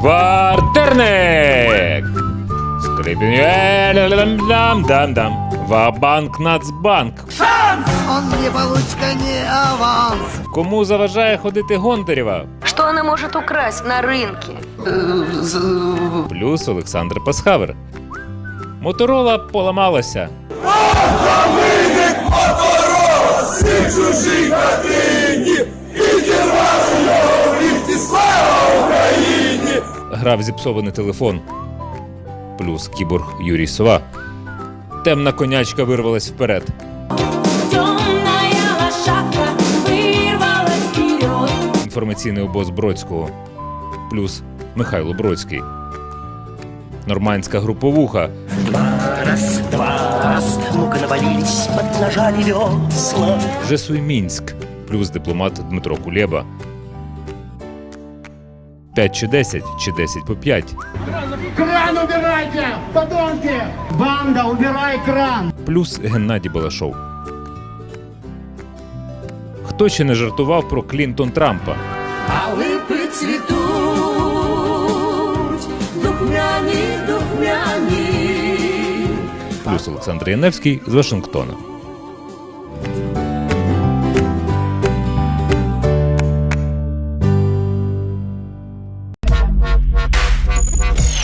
Квартирник! Скрипінь-дам-дам-дам. Вабанк Нацбанк. Он не получка, не аванс. Кому заважає ходити Гонтарєва? Что она может украсть на рынке? Плюс Олександр Пасхавер. Моторола поламалася. Грав зіпсований телефон. Плюс кіборг Юрій Сова. Темна конячка вирвалась вперед. Інформаційний обоз Бродського. Плюс Михайло Бродський. Нормандська груповуха. Раз, два, раз, навалились, поднажали весла. Жесуй Мінськ. Плюс дипломат Дмитро Кулєба. 5 чи 10, чи 10 по 5. Кран убирайте, подонки! Банда, убирай кран! Плюс Геннадій Балашов. Хто ще не жартував про Клінтон Трампа? А липи цвітуть, духмяні, духмяні. Плюс Олександр Яневський з Вашингтона. Música